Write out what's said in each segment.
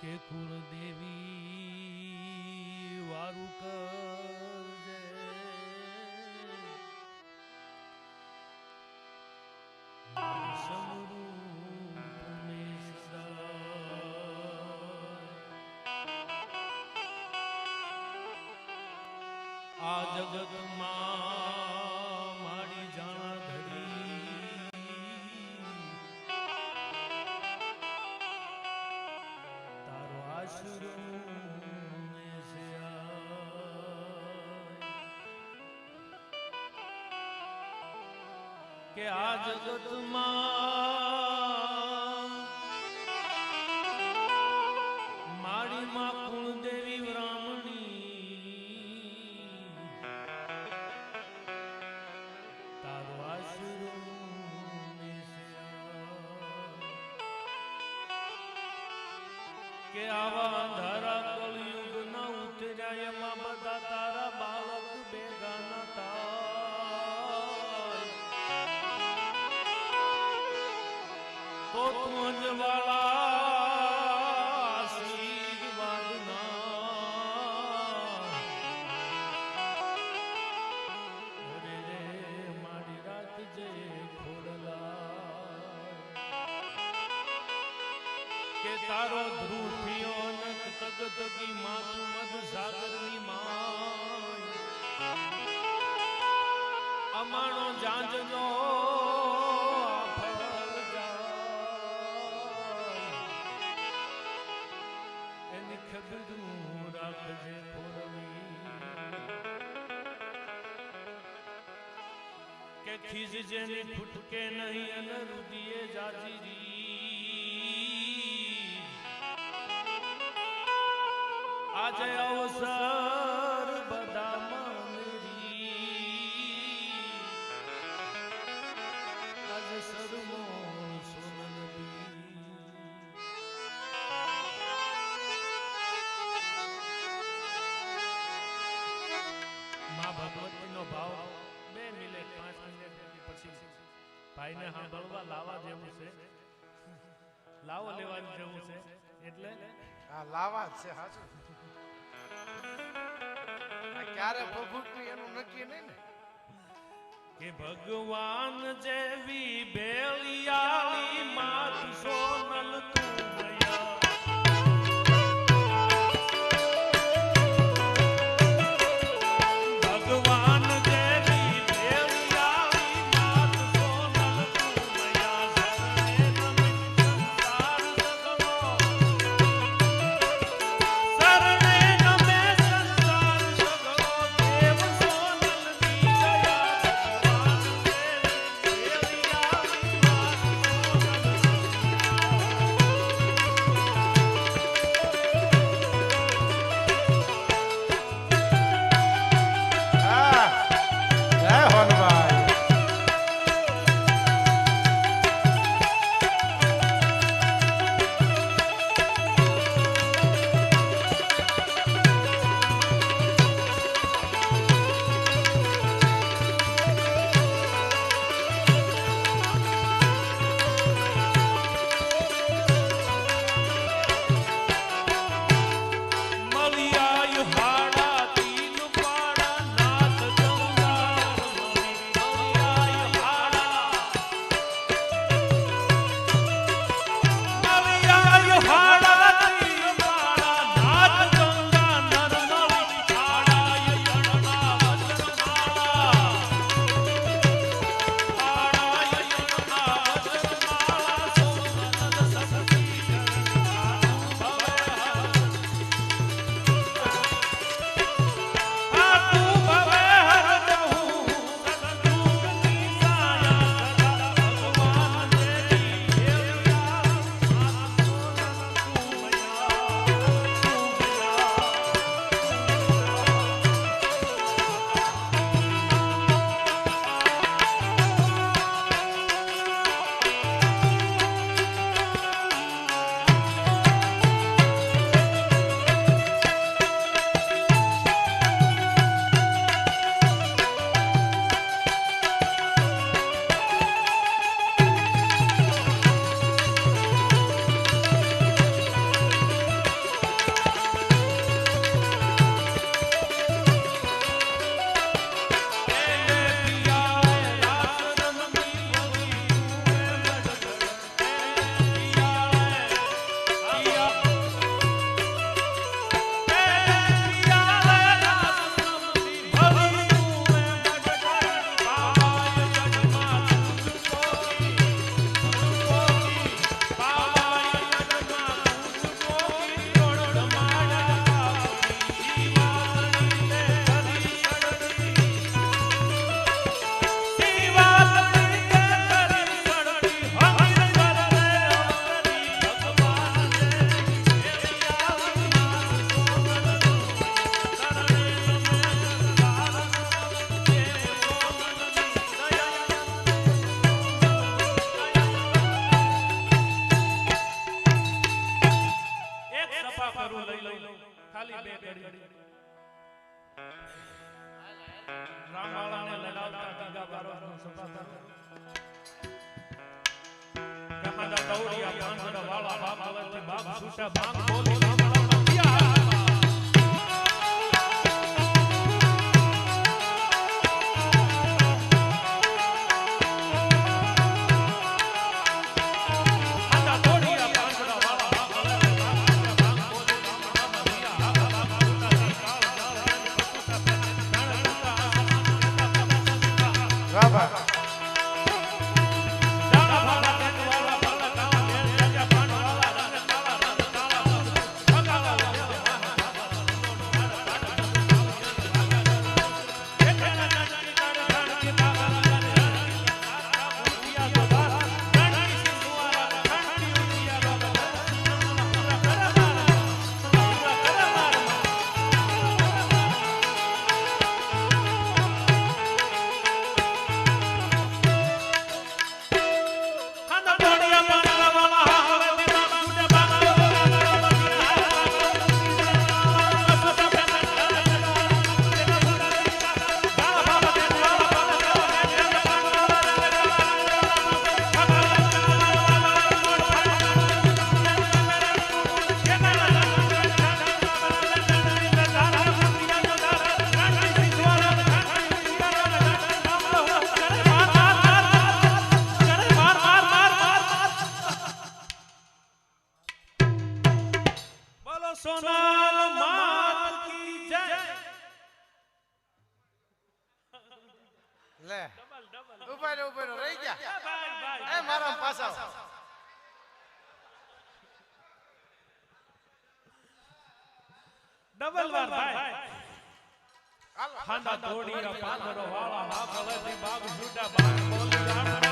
કે કુળદેવી વારું કરજે. આ જગતમાં કે આ જગતમાં મારી માં કુળદેવી બ્રાહ્મણી તારો આશરો. કે આવા તારો ધ્રુપિયો નક તગ તગી માતું મધ સાગરની માય. અમાણો જાંજનો ખબરું રાખજે કે ખીજ જેની ફૂટકે નહીં અને રુદિયે જાજીરી આજે અવસર બધા માનરી આજે બે મિનિટ પાંચ મિનિટ પછી ભાઈને સાંભળવા લાવા જેવું છે. લાવો લેવા જેવું છે. એટલે? હા, લાવા છે આ ક્યારે ભગવાન જેવી બેલિયાળી માત સોનલ વાળા બાપ અવરથી બાપ છૂટા ભાંગ બોલી લે. ઊભા રહો ઊભા રહો રહી ગયા. ભાઈ એ મારા પાછા ડબલ વાર ભાઈ. ખાંડા તોડીયા પાંદરો વાળા હા ભલેથી બાગ જુડા બાગ બોલી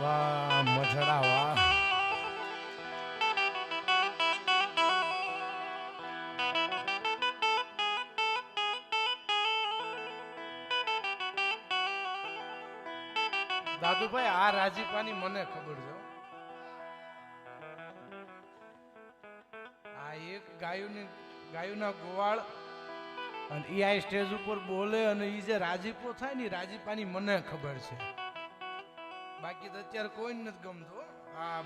વાહ મજડા વાહ. દાદુભાઈ, આ રાજીપાની મને ખબર છે આ એક ગાયુની, ગાયુના ગોવાળ અને એ આ સ્ટેજ ઉપર બોલે અને એ જે રાજીપો થાય ને રાજીપાની મને ખબર છે. બાકી તો અત્યારે કોઈ નથી ગમતું, હો.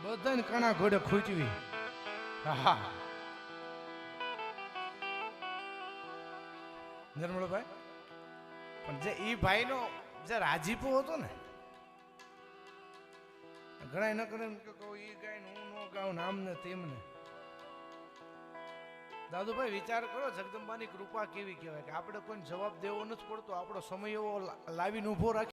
બધાને કણા ઘોડે ખૂંચવી. નિર્મળભાઈ, પણ જે ઈ ભાઈનો જે રાજીપો હતો ને, ઘણા ન કરે કે કહું, ઈ ગાય હું ન ગાઉં ને આમ ને તેમ ને દાદુભાઈ, વિચાર કરો, જગદંબાની કૃપા કેવી કહેવાય કે આપણે કોઈને જવાબ દેવો નથી પડતો, આપણો સમય એવો લાવીને ઊભો રાખી